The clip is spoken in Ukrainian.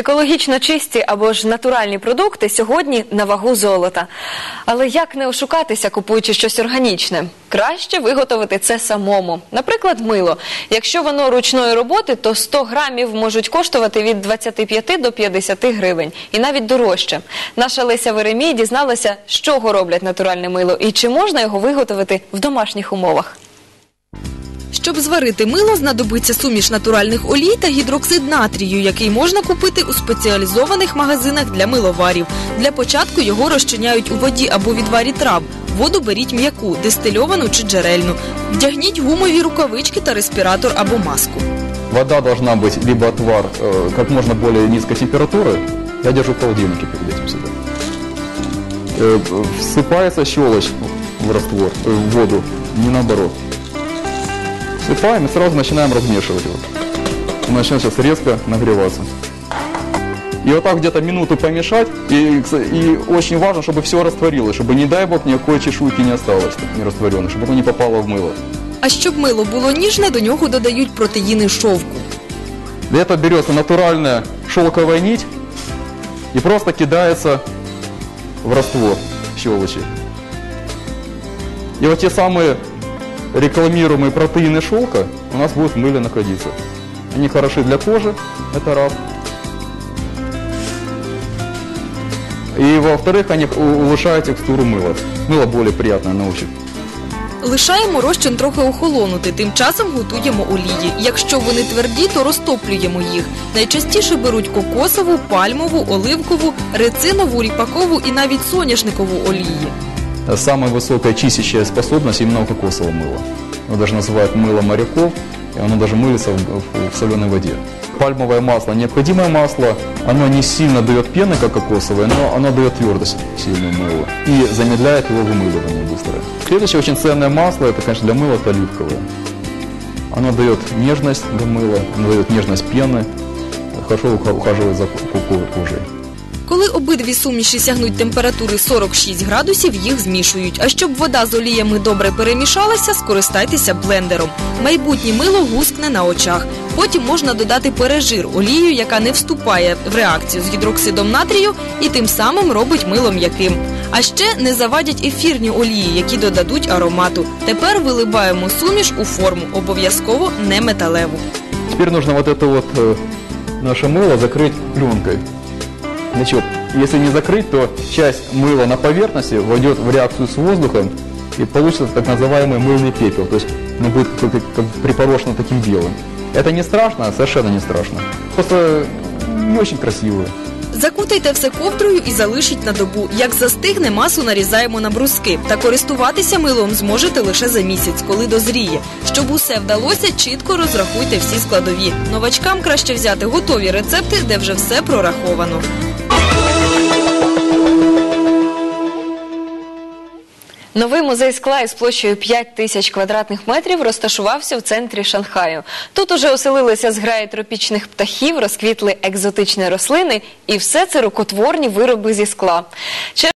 Екологічно чисті або ж натуральні продукти сьогодні на вагу золота. Але як не ошукатися, купуючи щось органічне? Краще виготовити це самому. Наприклад, мило. Якщо воно ручної роботи, то 100 грамів можуть коштувати від 25 до 50 гривень. І навіть дорожче. Наша Леся Веремій дізналася, з чого роблять натуральне мило і чи можна його виготовити в домашніх умовах. Щоб зварити мило, знадобиться суміш натуральних олій та гідроксид натрію, який можна купити у спеціалізованих магазинах для миловарів. Для початку його розчиняють у воді або відварі трав. Воду беріть м'яку, дистильовану чи джерельну. Вдягніть гумові рукавички та респіратор або маску. Вода должна быть либо отвар э, как можно более низкой температуры. Я держу в холодильнике перед этим всегда. Э, всыпается щелочь в раствор, э, в воду, не наоборот. Всыпаем и сразу начинаем размешивать его. Он начнет сейчас резко нагреваться. И вот так где-то минуту помешать. И, и очень важно, чтобы все растворилось, чтобы, не дай бог, никакой чешуйки не осталось, не растворенной, чтобы оно не попало в мыло. А щоб мило було ніжне, до нього додають протеїни шовку. Этого берется натуральная шелковая нить и просто кидается в раствор щелочи. И вот те самые рекламируемые протеины шелка у нас будут в мыле находиться. Они хороши для кожи, это раз. И во-вторых, они у- улучшают текстуру мыла. Мыло более приятное на ощупь. Лишаємо розчин трохи охолонути, тим часом готуємо олії. Якщо вони тверді, то розтоплюємо їх. Найчастіше беруть кокосову, пальмову, оливкову, рецинову, ріпакову і навіть соняшникову олії. Самая высокая чистящая способность именно у кокосового мыла. Его даже называют мыло моряков, и оно даже мылится в, в- в соленой воде. Пальмовое масло, необходимое масло, оно не сильно дает пены, как кокосовое, но оно дает твердость сильную мылу и замедляет его вымыливание быстрое. Следующее очень ценное масло, это, конечно, для мыла, это оливковое. Оно дает нежность для мыла, оно дает нежность пены, хорошо уха- ухаживает за ко- ко- кожей. Коли обидві суміші сягнуть температури 46 градусів, їх змішують. А щоб вода з оліями добре перемішалася, скористайтеся блендером. Майбутнє мило гускне на очах. Потім можна додати пережир олію, яка не вступає в реакцію з гідроксидом натрію і тим самим робить мило м'яким. А ще не завадять ефірні олії, які додадуть аромату. Тепер виливаємо суміш у форму, обов'язково не металеву. Теперь нужно вот это вот э, наше мыло закрыть пленкой. Значит, если не закрыть, то часть мыла на поверхности войдет в реакцию с воздухом и получится так называемый мыльный пепел. То есть оно будет как, как- как припорошено таким белым. Это не страшно, совершенно не страшно. Просто не очень красиво. Закутайте все ковдрою і залишіть на добу. Як застигне, масу нарізаємо на бруски. Та користуватися милом зможете лише за місяць, коли дозріє. Щоб усе вдалося, чітко розрахуйте всі складові. Новачкам краще взяти готові рецепти, де вже все прораховано. Новий музей скла із площею 5 тисяч квадратних метрів розташувався в центрі Шанхаю. Тут уже оселилися зграї тропічних птахів, розквітли екзотичні рослини, і все це рукотворні вироби зі скла.